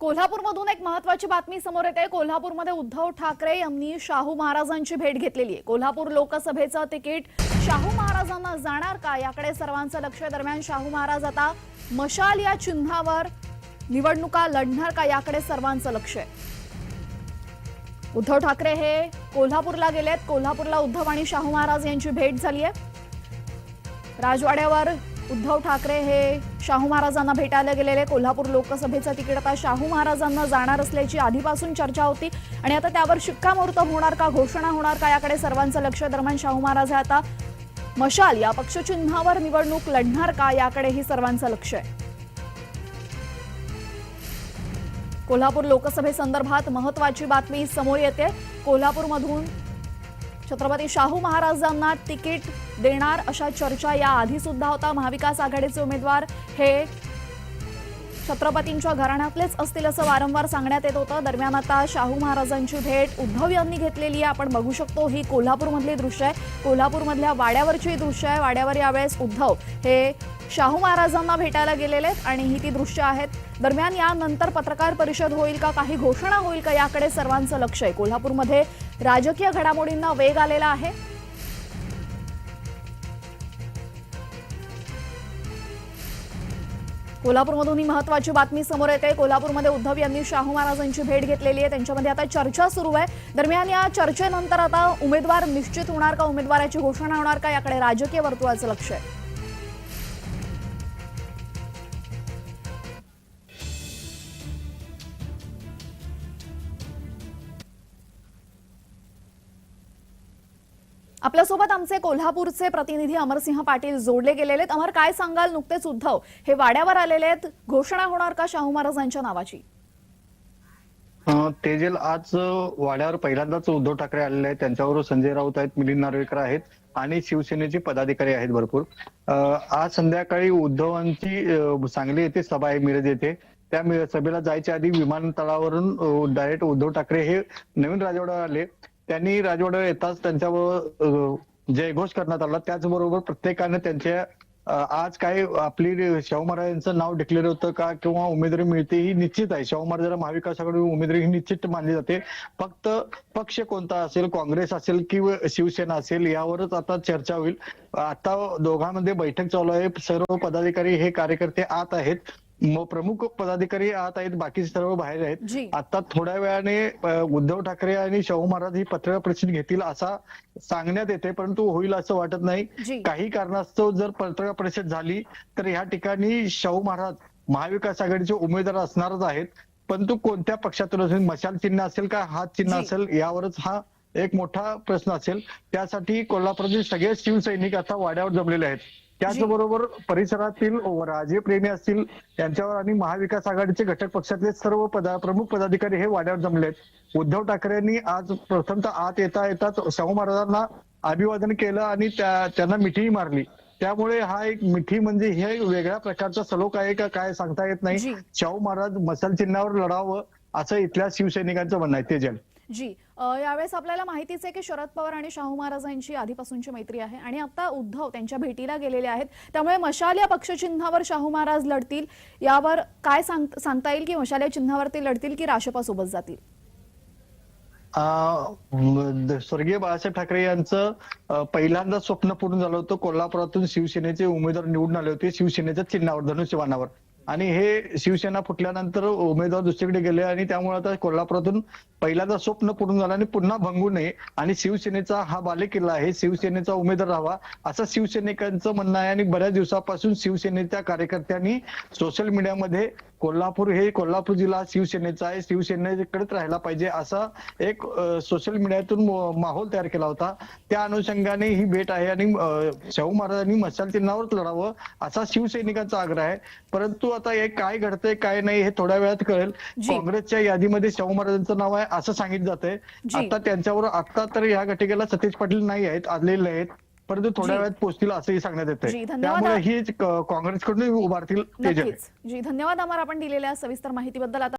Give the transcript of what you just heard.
कोल्हापूरमधून एक महत्वाची बातमी समोर येते. कोल्हापूरमध्ये उद्धव ठाकरे यांनी शाहू महाराजांची भेट घेतलेली आहे. कोल्हापूर लोकसभेचं तिकीट शाहू महाराजांना जाणार का? याकडे सर्वांचं लक्ष आहे. दरम्यान शाहू महाराज आता मशाल या चिन्हावर निवडणुका लढणार का? याकडे सर्वांचं लक्ष आहे. उद्धव ठाकरे हे कोल्हापूरला गेलेत. कोल्हापूरला उद्धव आणि शाहू महाराज यांची भेट झाली आहे. राजवाड्यावर उद्धव ठाकरे हे शाहू महाराजांना भेटायला गेलेले. कोल्हापूर लोकसभेचं तिकीट आता शाहू महाराजांना जाणार असल्याची आधीपासून चर्चा होती. आणि आता त्यावर शिक्कामोर्तब होणार का घोषणा होणार का याकडे सर्वांचं लक्ष. दरम्यान शाहू महाराज हे आता मशाल या पक्षचिन्हावर निवडणूक लढणार का याकडेही सर्वांचं लक्ष आहे. कोल्हापूर लोकसभेसंदर्भात महत्वाची बातमी समोर येते. कोल्हापूरमधून छत्रपती शाहू महाराजांना तिकीट देणार अशा चर्चा या आधी सुद्धा होता. महाविकास आघाडीचे उमेदवार हे छत्रपतींच्या घराण्यातलेच असतील असं वारंवार सांगण्यात येत होतं. दरम्यान आता शाहू महाराजांची भेट उद्धव यांनी घेतलेली आहे. आपण बघू शकतो ही कोल्हापूरमधली दृश्य आहे. कोल्हापूरमधल्या वाड्यावरची दृश्य आहे. वाड्यावर यावेळेस उद्धव हे शाहू महाराजांना भेटायला गेलेले आहेत आणि ही ती दृश्य आहेत. दरम्यान यानंतर पत्रकार परिषद होईल का काही घोषणा होईल का याकडे सर्वांचं लक्ष आहे. कोल्हापूरमध्ये राजकीय घडामोडींना वेग आलेला आहे. कोल्हापूरमधून ही महत्वाची बातमी समोर येते. कोल्हापूरमध्ये उद्धव यांनी शाहू महाराजांची भेट घेतलेली आहे. त्यांच्यामध्ये आता चर्चा सुरू आहे. दरम्यान या चर्चेनंतर आता उमेदवार निश्चित होणार का? उमेदवाराची घोषणा होणार का? याकडे राजकीय वर्तुळाचं लक्ष आहे. आपल्यासोबत आमचे कोल्हापूरचे प्रतिनिधी अमरसिंह पाटील जोडले गेलेले आहेत. अमर काय सांगाल? नुकतेच उद्धव हे वाड्यावर आलेले आहेत. घोषणा होणार का शाहू महाराजांच्या नावाची? तेजेल आज वाड्यावर पहिल्यांदाच उद्धव ठाकरे आलेले आहेत. त्यांच्यावर संजय राऊत आहेत मिलिंद नार्वेकर आहेत आणि शिवसेनेचे पदाधिकारी आहेत भरपूर. आज संध्याकाळी उद्धवांची सांगली येथे सभा आहे मिरज येथे. त्या सभेला जायच्या आधी विमानतळावरून डायरेक्ट उद्धव ठाकरे हे नवीन राजवाड्यावर आले. त्यांनी राजवाड्यावर येताच त्यांच्यावर जयघोष करण्यात आला त्याचबरोबर प्रत्येकाने त्यांच्या आज काय आपली शाहू महाराजांचं नाव डिक्लेअर होतं का किंवा उमेदवारी मिळते ही निश्चित आहे. शाहू महाराजांना महाविकासाकडे उमेदवारी ही निश्चित मानली जाते. फक्त पक्ष कोणता असेल काँग्रेस असेल किंवा शिवसेना असेल यावरच आता चर्चा होईल. आता दोघांमध्ये बैठक चालू आहे. सर्व पदाधिकारी हे कार्यकर्ते आत आहेत. म- प्रमुख पदाधिकारी आत आहेत बाकी सर्व बाहेर आहेत. आता थोड्या वेळाने उद्धव ठाकरे आणि शाहू महाराज ही पत्रकार परिषद घेतील असा सांगण्यात येते परंतु होईल असं वाटत नाही. काही कारणास्तव जर पत्रकार परिषद झाली तर ह्या ठिकाणी शाहू महाराज महाविकास आघाडीचे उमेदवार असणारच आहेत. परंतु कोणत्या पक्षातून असेल मशाल चिन्ह असेल का हात चिन्ह. असेल यावरच हा एक मोठा प्रश्न असेल. त्यासाठी कोल्हापुरातील सगळे शिवसैनिक आता वाड्यावर जमलेले आहेत. त्याचबरोबर परिसरातील राजे प्रेमी असतील यांच्यावर आणि महाविकास आघाडीचे घटक पक्षातले सर्व पदा प्रमुख पदाधिकारी हे वाड्यावर जमले आहेत उद्धव ठाकरेंनी आज प्रथमतः आत येता येतात शाहू महाराजांना अभिवादन केलं आणि त्या- त्यांना मिठीही मारली. त्यामुळे हा एक मिठी म्हणजे हे वेगळ्या प्रकारचा सलोख आहे का काय सांगता येत नाही. शाहू महाराज मसाल चिन्हावर लढावं असं इथल्या शिवसैनिकांचं म्हणणं आहे. तेजल जी यावेळेस आपल्याला माहितीच आहे की शरद पवार आणि शाहू महाराजांची आधीपासूनची मैत्री आहे आणि आता उद्धव त्यांच्या भेटीला गेलेले आहेत. त्यामुळे मशाल या पक्षचिन्हावर शाहू महाराज लढतील यावर काय सांग- सांगता येईल की मशाल या चिन्हावर ते लढतील की राशपा सोबत जातील? अं, स्वर्गीय बाळासाहेब ठाकरे यांचं पहिल्यांदा स्वप्न पूर्ण झालं होतं कोल्हापुरातून शिवसेनेचे उमेदवार निवडून आले होते शिवसेनेच्या चिन्हावर धनुष्यबाणावर. आणि हे शिवसेना फुटल्यानंतर उमेदवार दुसरीकडे गेले आणि त्यामुळे आता कोल्हापुरातून पहिल्यांदा स्वप्न पूर्ण झालं आणि पुन्हा भंगू नये आणि शिवसेनेचा हा बालेकिल्ला आहे. शिवसेनेचा उमेदवार राहावा असं शिवसैनिकांचं म्हणणं आहे. आणि बऱ्याच दिवसापासून शिवसेनेच्या कार्यकर्त्यांनी सोशल मीडियामध्ये कोल्हापूर हे कोल्हापूर जिल्हा शिवसेनेचा आहे. शिवसेनेकडेच राहायला पाहिजे असा एक सोशल मीडियातून माहोल तयार केला होता. त्या अनुषंगाने ही भेट आहे आणि शाहू महाराजांनी मशाल चिन्हावरच लढावं असा शिवसैनिकांचा आग्रह आहे. परंतु आता हे काय घडतंय काय नाही हे थोड्या वेळात कळेल. काँग्रेसच्या यादीमध्ये शाहू महाराजांचं नाव आहे असं सांगितलं जातंय. जी. आता त्यांच्यावर आता तर या घटिकेला सतीश पाटील नाही आहेत आलेले आहेत परंतु थोड्या. वेळात पोहोचतील असंही सांगण्यात येते धन्यवाद. त्यामुळे ही काँग्रेसकडून उभारतील जी धन्यवाद आम्हाला आपण दिलेल्या सविस्तर माहितीबद्दल आता